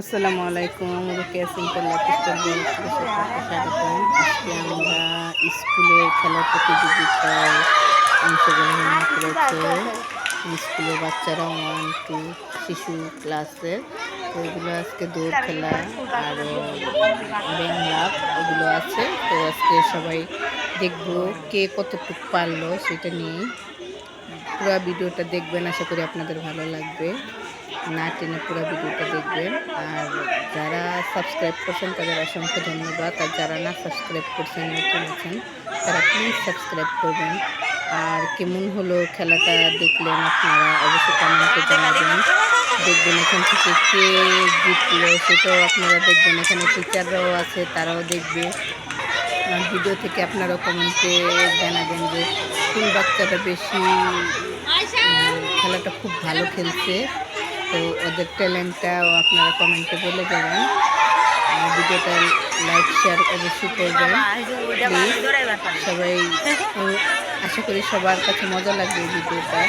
আসসালামু আলাইকুম, রুকিয়া simple lifestyle স্বাগতম। আজকে আমরা স্কুলের খেলা প্রতিযোগিতায় অংশগ্রহণ করেছে। স্কুলের বাচ্চারা ওয়ান টু শিশু ক্লাসের তো এগুলো আজকে দৌড় খেলা আর ব্যাং লাভ এগুলো আছে। তো আজকে সবাই দেখব কে কতটুকু পারল সেটা নিয়ে পুরো ভিডিওটা দেখবেন, আশা করি আপনাদের ভালো লাগবে। না টেনে পুরো ভিডিওটা দেখবেন। আর যারা সাবস্ক্রাইব করছেন, তাদের অসংখ্য ধন্যবাদ। আর যারা না সাবস্ক্রাইব করছেন, নতুন আছেন, তারা প্লিজ সাবস্ক্রাইব করবেন। আর কেমন হলো খেলাটা দেখলেন আপনারা? অবশ্যই কমেন্টে জানাবেন। দেখবেন এখান থেকে কে জিতলো সেটাও আপনারা দেখবেন। এখানে টিচাররাও আছে, তারাও দেখবে। ভিডিও থেকে আপনারা কমেন্টে জানাবেন যে কোন বাচ্চাটা বেশি খেলাটা খুব ভালো খেলছে। তো ওদের ট্যালেন্টটাও আপনারা কমেন্টে বলে দেবেন। ভিডিওটা লাইক শেয়ার অবশ্যই করবেন। সবাই আশা করি সবার কাছে মজা লাগবে ভিডিওটা।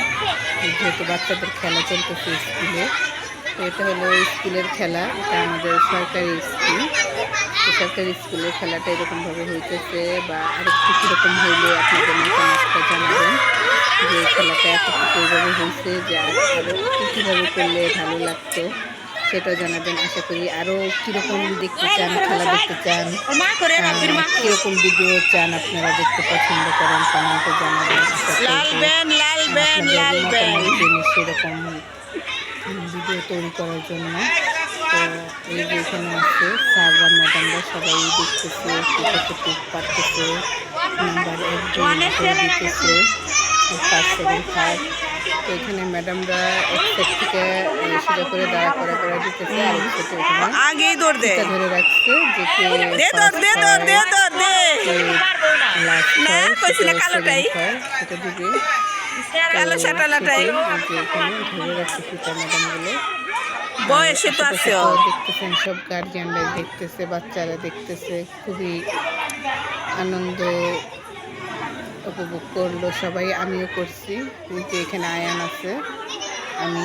যেহেতু বাচ্চাদের খেলা চলতেছে স্কুলে এটা হলো স্কুলের খেলা এটা আমাদের সরকারি স্কুল। সরকারি স্কুলের খেলাটা এরকমভাবে হইতেছে বা আরেকটু কীরকম হইলে আপনাদের মতামতটা জানাবেন যে খেলাটা এতটুকু এইভাবে হয়েছে যে আর- আরও কীভাবে করলে ভালো লাগতো সেটাও জানাবেন। আশা করি আরও কীরকম দেখতে চান খেলা দেখতে চান কীরকম ভিডিও চান আপনারা দেখতে পছন্দ করেন কমেন্টে জানাবেন। সেরকম ভিডিও তৈরি করার জন্য। তো এই যে এখানে আছে স্যাররা ম্যাডামরা সবাই দেখতেছে কে কতটুকু পারতেছে নাম্বার দিতেছে ফার্স্ট সেকেন্ড থার্ড তো এখানে ম্যাডামরা এক থেকে সোজা করে দাঁড়া করা করা দিতেছে আর এক আগেই দৌড় দে। ধরে রাখছে যে কে দে দৌড় দে দৌড় দে দৌড় দে না, কইছি না কালোটাই। সেটা দিবে। কালো ম্যাডামগুলো বয়সে তো আছে দেখতেছেন সব গার্জিয়ানরা দেখতেছে বাচ্চারা দেখতেছে খুবই আনন্দ উপভোগ করল সবাই আমিও করছি। যে এখানে আয়ান আছে। আমি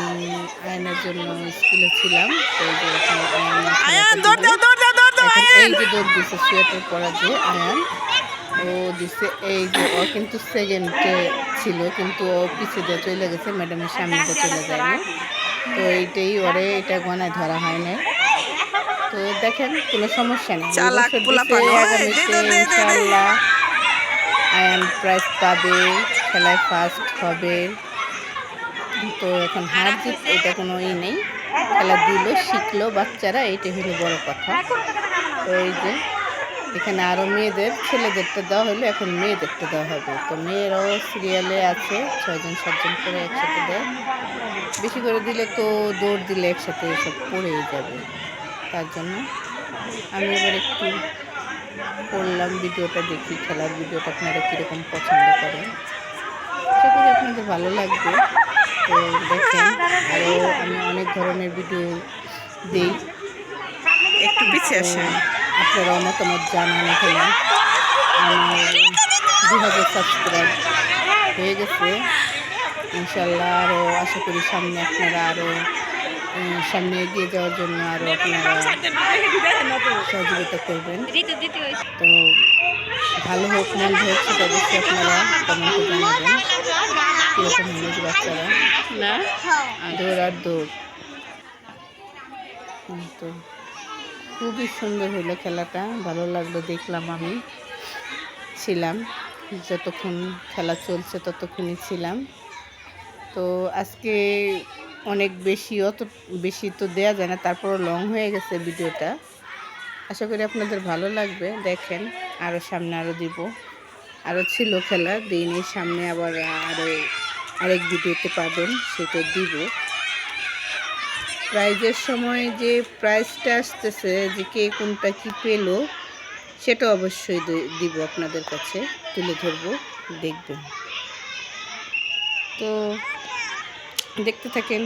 আয়নের জন্য স্কুলে ছিলাম তো আয়ান এই যে দৌড় দিছে সোয়েটার পরা যে আয়ান ও দিছে এই যে ও কিন্তু সেকেন্ডে ছিল কিন্তু ও পিছিয়ে দিয়ে চলে গেছে ম্যাডামের সামনে দিয়ে চলে যায়নি তো এইটাই ওরে এটা গনায় ধরা হয় না তো দেখেন কোনো সমস্যা নেই। আগামীতে। ইনশাআল্লাহ আয়ান প্রাইজ পাবে খেলায় ফার্স্ট হবে। তো এখন হার জিত এটা কোনো ই নেই। খেলা দিল শিখলো বাচ্চারা এইটাই হলো বড় কথা। তো এই যে এখানে আরও মেয়েদের, ছেলেদেরটা দেওয়া হলো এখন মেয়েদেরটা দেওয়া হবে। তো মেয়েরাও সিরিয়ালে আছে, ছয়জন, সাতজন করে একসাথে দেয়। বেশি করে দিলে তো দৌড় দিলে একসাথে এসব পড়েই যাবে। তার জন্য আমি এবার একটু করলাম ভিডিওটা, দেখি খেলার ভিডিওটা আপনারা কীরকম পছন্দ করেন। আশা আপনাদের ভালো লাগবে। তো দেখেন আরও আমি অনেক ধরনের ভিডিও দিই। একটু পিছিয়ে আসে আপনারা মতামত জানান এখানে। আমার দু হাজার সাবস্ক্রাইব হয়ে গেছে। ইনশাল্লাহ আরও আশা করি সামনে আপনারা আরও সামনে এগিয়ে যাওয়ার জন্য আরও আপনারা সহযোগিতা করবেন। তো ভালো হোক মন্দ হোক সেটা অবশ্যই আপনারা কমেন্টে জানাবেন। কীরকম হলো বাচ্চারা? না? দৌড় আর দৌড় তো খুবই সুন্দর হলো খেলাটা, ভালো লাগল দেখলাম আমি। ছিলাম, যতক্ষণ খেলা চলছে ততক্ষণই ছিলাম। তো আজকে অনেক বেশি, অত বেশি তো দেয়া যায় না, তারপরও লং হয়ে গেছে ভিডিওটা। আশা করি আপনাদের ভালো লাগবে, দেখেন আরও সামনে আরও দিব। আরও ছিল খেলা দিনই সামনে আবার আরও আরেক ভিডিওতে পাবেন, সেটা দিব। প্রাইজের সময় যে প্রাইজটা আসতেছে, যে কে কোনটা কি পেল, সেটা অবশ্যই দিব আপনাদের কাছে, তুলে ধরব দেখবেন তো দেখতে থাকেন।